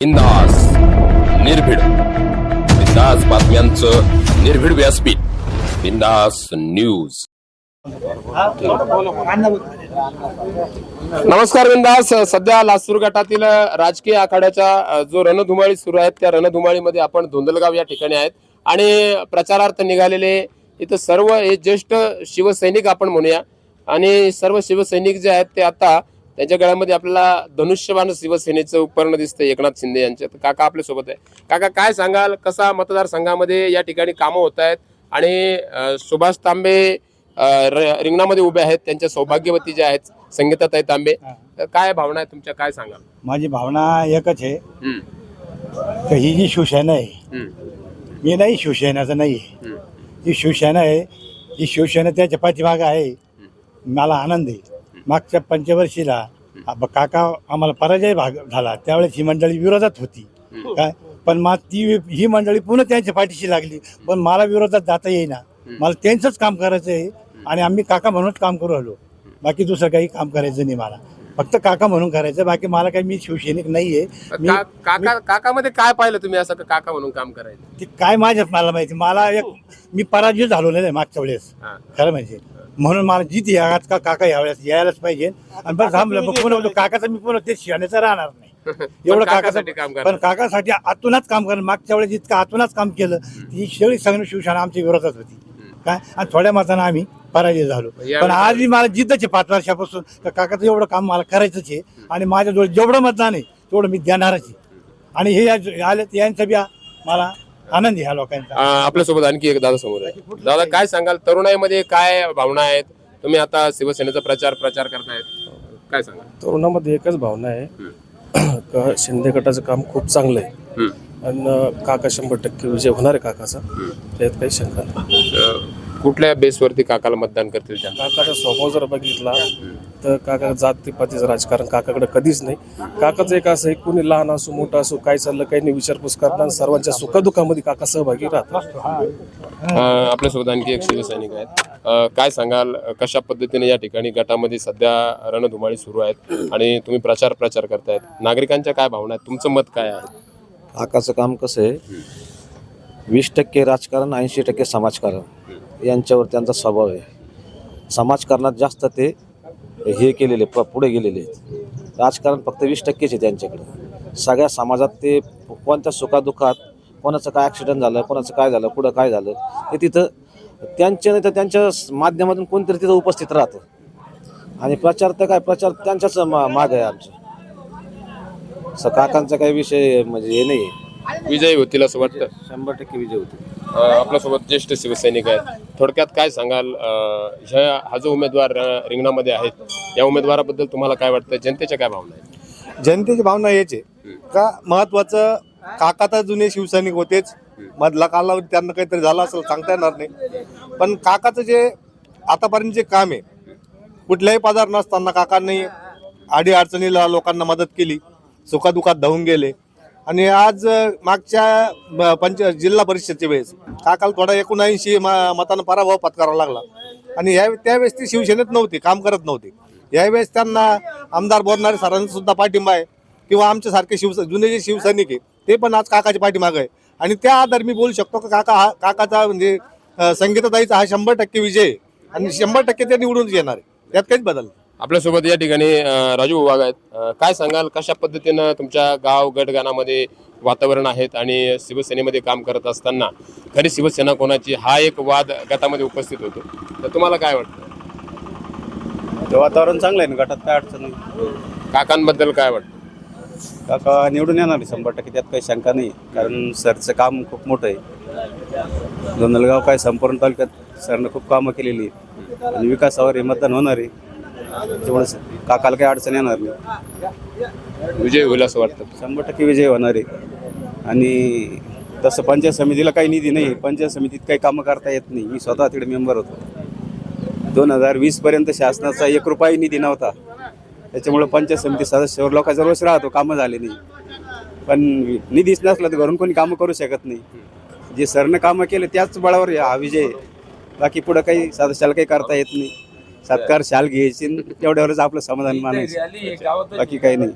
बिंदास निर्भीड. बिंदास बातम्यांचं निर्भीड व्यासपीठ. बिंदास न्यूज. नमस्कार बिंदास सध्या लासूर गटातील राजकीय आखाड्याच्या जो रणधुमाळी सुरू आहेत त्या रणधुमाळीमध्ये आपण धुंदलगाव या ठिकाणी आहेत. आणि प्रचारार्थ निघालेले इथं सर्व हे ज्येष्ठ शिवसैनिक आपण म्हणूया. आणि सर्व शिवसैनिक जे आहेत ते आता त्यांच्या गळ्यामध्ये आपल्याला धनुष्यबाण शिवसेनेचं उपकरण दिसतं एकनाथ शिंदे यांच्या तर काका आपल्यासोबत आहे. काका काय सांगाल? कसा मतदारसंघामध्ये या ठिकाणी कामं होत आहेत? आणि सुभाष तांबे रिंगणामध्ये उभे आहेत. त्यांच्या सौभाग्यवती जे आहेत संगीताताई तांबे. तर काय भावना आहे तुमच्या? काय सांगाल? माझी भावना एकच आहे. ही जी शिवसेना आहे मी नाही शिवसेनाचं नाही ही शिवसेना आहे ही शिवसेना त्याच्या पाठीमागं आहे मला आनंद आहे. मागच्या पंचवर्षीला अब काका आम्हाला पराजय भाग झाला. त्यावेळेस ही मंडळी विरोधात होती. काय? पण मग ती ही मंडळी पुन्हा त्यांच्या पाठीशी लागली. पण मला विरोधात जाता येईना. मला त्यांचंच काम करायचं आहे आणि आम्ही काका म्हणूनच काम करू आलो बाकी दुसरं काही काम करायचं नाही मला. फक्त काका म्हणून करायचं. बाकी मला काही मी शिवसैनिक नाही आहे मी का- काका काकामध्ये काय पाहिलं तुम्ही असं का काका म्हणून काम करायचं? ते काय माझ्या मला माहिती. मला एक मी पराजय झालो नाही मागच्या वेळेस. हा. खरं म्हणजे. म्हणून मला जिथे यात का काका यावेळेस यायलाच पाहिजे. आणि बस थांबलं मग पुन्हा काकाचं मी पुन्हा ते शिवण्याचं राहणार नाही. एवढं काकासाठी काम. पण काकासाठी आतूनच काम करणं मागच्या वेळेस इतकं आतूनच काम केलं ही सगळी सगळी शिवसेना आमच्या विरोधात होती. काय? आणि थोड्या मतानं आम्ही पराजय झालो. पण आज मी मला जिद्दच आहे पाच वर्षापासून का काकाचं एवढं काम मला करायचंच आहे. आणि माझ्याजवळ जेवढं मतदान आहे तेवढं मी देणारच आहे. आणि हे या- आले यांचा बी मला आनंद ह्या लोकांचा. आ, आपल्यासोबत आणखी एक दादा समोर आहे. दादा काय सांगाल? तरुणाईमध्ये काय भावना आहेत? तुम्ही आता शिवसेनेचा प्रचार प्रचार करतायत. काय सांगाल? तरुणामध्ये एकच भावना आहे. का शिंदे गटाचं काम खूप चांगलं आहे हम्म. आणि काका शंभर टक्के विजय होणार आहे काकाचा. त्यात काही शंका नाही. अ, कुठल्या बेसवरती काकाला मतदान करतील त्या काकाचा स्वभाव जर बघितला तर काका जातीपातीचं राजकारण काकाकडे कधीच नाही. काकाचं एक असं आहे कुणी लहान असो मोठं असो काय चाललं काही नाही विचारपूस करणार आणि सर्वांच्या सुखदुःखामध्ये काका सहभागी राहतात. अ, आपल्यासोबत आणखी एक शिवसैनिक आहेत. अ, काय सांगाल कशा पद्धतीने या ठिकाणी गटामध्ये सध्या रणधुमाळी सुरू आहेत आणि तुम्ही प्रचार प्रचार करतायत? नागरिकांच्या काय भावना आहेत? तुमचं मत काय आहे? काकाचं काम कसं आहे? वीस टक्के राजकारण ऐंशी टक्के समाजकारण. यांच्यावर त्यांचा स्वभाव आहे. समाजकारणात जास्त ते हे केलेले प पुढे गेलेले आहेत. राजकारण फक्त वीस टक्केच आहे त्यांच्याकडे. सगळ्या समाजात ते कोणत्या सुखादुखात कोणाचं काय ॲक्सिडेंट झालं कोणाचं काय झालं कुठं काय झालं ते तिथं त्यांच्या नाही तर त्यांच्या माध्यमातून कोणतरी तिथं उपस्थित राहतं. आणि प्रचार तर काय प्रचार त्यांच्याच मा माग आहे आमचं. काकांचा काही विषय म्हणजे हे नाही आहे विजयी होतील असं वाटतं. शंभर टक्के विजय होते अ, आपल्यासोबत ज्येष्ठ शिवसैनिक आहेत. थोडक्यात काय सांगाल? ह्या हा जो उमेदवार रिंगणामध्ये आहेत या उमेदवाराबद्दल तुम्हाला काय वाटतं? जनतेच्या काय भावना आहेत? जनतेची भावना याचे आहे. का महत्वाचं काका तर जुने शिवसैनिक होतेच. मधला कालावधी त्यांना काहीतरी झालं असेल सांगता येणार नाही. पण काकाचं जे आतापर्यंत जे काम आहे कुठल्याही पदार नसताना काकांनी आडी अडचणीला लोकांना मदत केली. सुखादुखात धावून गेले. आणि आज मागच्या पंच जिल्हा परिषदच्या वेळेस काकाला थोडा एकोणऐंशी म- मतानं पराभव पत्करावा लागला. आणि या त्यावेळेस ती शिवसेनेत नव्हती काम करत नव्हती. यावेळेस त्यांना आमदार बोलणारे सरांचा सुद्धा पाठिंबा आहे किंवा आमच्यासारखे शिव जुने जे शिवसैनिक आहे ते पण आज काकाच्या पाठीमागे आहे. आणि त्या आधार मी बोलू शकतो की काका हा काकाचा म्हणजे संगीताताईचा हा शंभर टक्के विजय आहे. आणि शंभर टक्के ते निवडून येणार आहे. त्यात काहीच बदल नाही. आपल्यासोबत या ठिकाणी अ, राजू विभाग आहेत. अ, काय सांगाल कशा पद्धतीनं तुमच्या गाव गटगानामध्ये वातावरण आहेत आणि शिवसेनेमध्ये काम करत असताना खरी शिवसेना कोणाची हा एक वाद गटामध्ये उपस्थित होतो. तर तुम्हाला काय वाटतं? वातावरण चांगलं आहे ना गटात काय अडचण नाही. काकांबद्दल काय वाटतं? काका निवडून येणार आहे शंभर टक्के त्यात काही शंका नाही. कारण सरचं काम खूप मोठं आहे. दोंदलगाव काय संपूर्ण तालुक्यात सरनं खूप कामं केलेली आहेत. आणि विकासावर हे मतदान होणार आहे. त्याच्यामुळे काकाला काही अडचण येणार नाही. विजय होईल असं वाटतं. शंभर टक्के विजय होणार आहे. आणि तसं पंचायत समितीला काही निधी नाही. पंचायत समितीत काही कामं करता येत नाही. मी स्वतः तिकडे मेंबर होतो. दोन हजार वीसपर्यंत शासनाचा एक रुपयाही निधी नव्हता. त्याच्यामुळे पंचायत समिती सदस्यावर लोकांचा रोष राहतो. कामं झाले नाही. पण निधीच नसला तर घरून कोणी कामं करू शकत नाही. जे सरनं कामं केले त्याच बळावर हा विजय. बाकी पुढं काही सदस्याला काही करता येत नाही. सत्कार शाल घ्यायची तेवढ्यावरच आपलं समाधान मानायचं. बाकी काही नाही.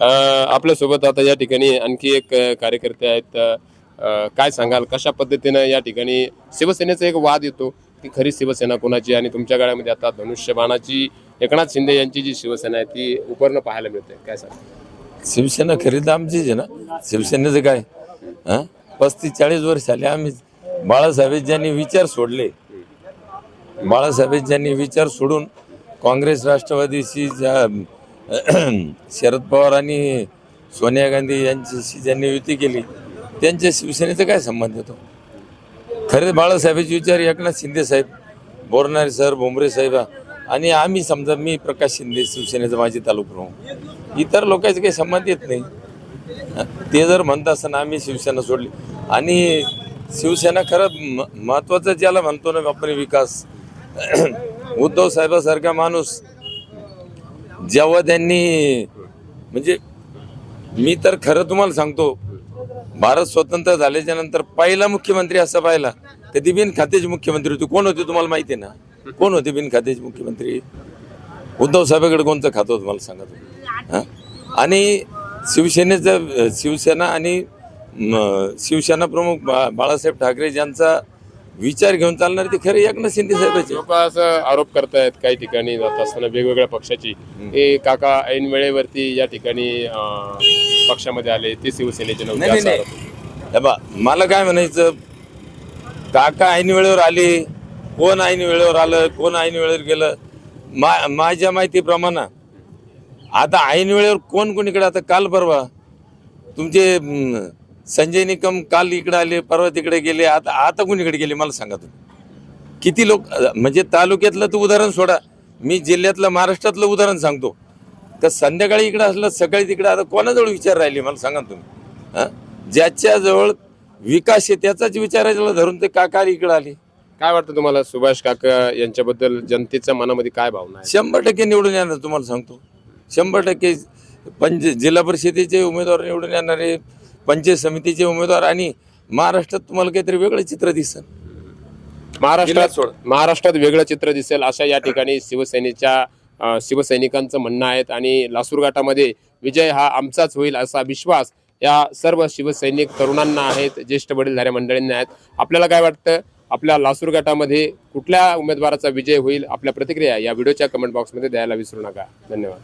अं, आपल्यासोबत आता या ठिकाणी आणखी एक कार्यकर्ते आहेत. काय सांगाल? कशा पद्धतीनं या ठिकाणी शिवसेनेचा एक वाद येतो की खरी शिवसेना कोणाची आणि तुमच्या गाड्यामध्ये आता धनुष्यबाणाची एकनाथ शिंदे यांची जी शिवसेना आहे ती उपरणं पाहायला मिळते. काय सांग शिवसेना खरी तर आमचीच आहे ना? शिवसेनेचं काय? हा पस्तीस चाळीस वर्ष आले आम्ही. बाळासाहेब ज्यांनी विचार सोडले बाळासाहेब ज्यांनी विचार सोडून काँग्रेस राष्ट्रवादीशी ज्या शरद पवार आणि सोनिया गांधी यांच्याशी ज्यांनी युती केली त्यांच्या शिवसेनेचा काय संबंध येतो खरे बाळासाहेबांचे विचार एकनाथ शिंदे साहेब बोरणारे सर भोमरे साहेब आणि आम्ही समजा मी प्रकाश शिंदे शिवसेनेचा माझे तालुका प्रमुख. इतर लोकांचे काही संबंध येत नाही. ते जर म्हणत असताना आम्ही शिवसेना सोडली. आणि शिवसेना खरं म- ज्याला म्हणतो ना आपण विकास उद्धव साहेबासारखा माणूस जेव्हा त्यांनी म्हणजे मी तर खरं तुम्हाला सांगतो भारत स्वतंत्र झाल्याच्यानंतर पहिला मुख्यमंत्री असा पाहिला कधी बिन खात्याचे मुख्यमंत्री होते. कोण होते तुम्हाला माहिती आहे ना? कोण होते बिन खात्याचे मुख्यमंत्री? उद्धव साहेबाकडे कोणतं खातं तुम्हाला सांगा तुम्ही? आणि शिवसेनेचं शिवसेना आणि शिवसेना प्रमुख बा बाळासाहेब ठाकरे ज्यांचा विचार घेऊन चालणार ते खरे एकनाथ शिंदे साहेबाचे. लोक असं आरोप करतायत काही ठिकाणी जात असताना वेगवेगळ्या पक्षाची. हे काका ऐन वेळेवरती या ठिकाणी अं, पक्षामध्ये आले ते शिवसेनेचे नव्हते नाही नाही असा नाही आरोप. हे बा मला काय म्हणायचं काका ऐन वेळेवर आले कोण ऐन वेळेवर आलं कोण ऐन वेळेवर गेलं मा माझ्या माहितीप्रमाणे आता ऐन वेळेवर कोण कोणीकडे आता काल परवा तुमचे संजय निकम काल इकडे आले परवा तिकडे गेले आता आता कोणीकडे गेले मला सांगा तुम्ही. किती लोक म्हणजे तालुक्यातलं तर उदाहरण सोडा. मी जिल्ह्यातलं महाराष्ट्रातलं उदाहरण सांगतो. तर संध्याकाळी इकडे असलं सकाळी तिकडे आता कोणाजवळ विचार राहिले मला सांगा तुम्ही. हा? ज्याच्याजवळ विकास आहे त्याचाच विचारायला धरून ते काका इकडे आले. काय वाटतं तुम्हाला सुभाष काका यांच्याबद्दल जनतेच्या मनामध्ये काय भावना आहे? शंभर टक्के निवडून येणार तुम्हाला सांगतो. शंभर टक्के पंच जिल्हा परिषदेचे उमेदवार निवडून येणारे पंचायत समितीचे उमेदवार आणि महाराष्ट्रात तुम्हाला काहीतरी वेगळं चित्र दिसन महाराष्ट्रात सोड. महाराष्ट्रात वेगळं चित्र दिसेल अशा या ठिकाणी शिवसेनेच्या शिवसैनिकांचं म्हणणं आहेत आणि लासूर घाटामध्ये विजय हा आमचाच होईल असा विश्वास या सर्व शिवसैनिक तरुणांना आहेत ज्येष्ठ वडीलधाऱ्या मंडळींना आहेत. आपल्याला काय वाटतं? आपल्या लासूर गटामध्ये कुठल्या उमेदवाराचा विजय होईल? आपल्या प्रतिक्रिया या व्हिडिओच्या कमेंट बॉक्समध्ये द्यायला विसरू नका. धन्यवाद.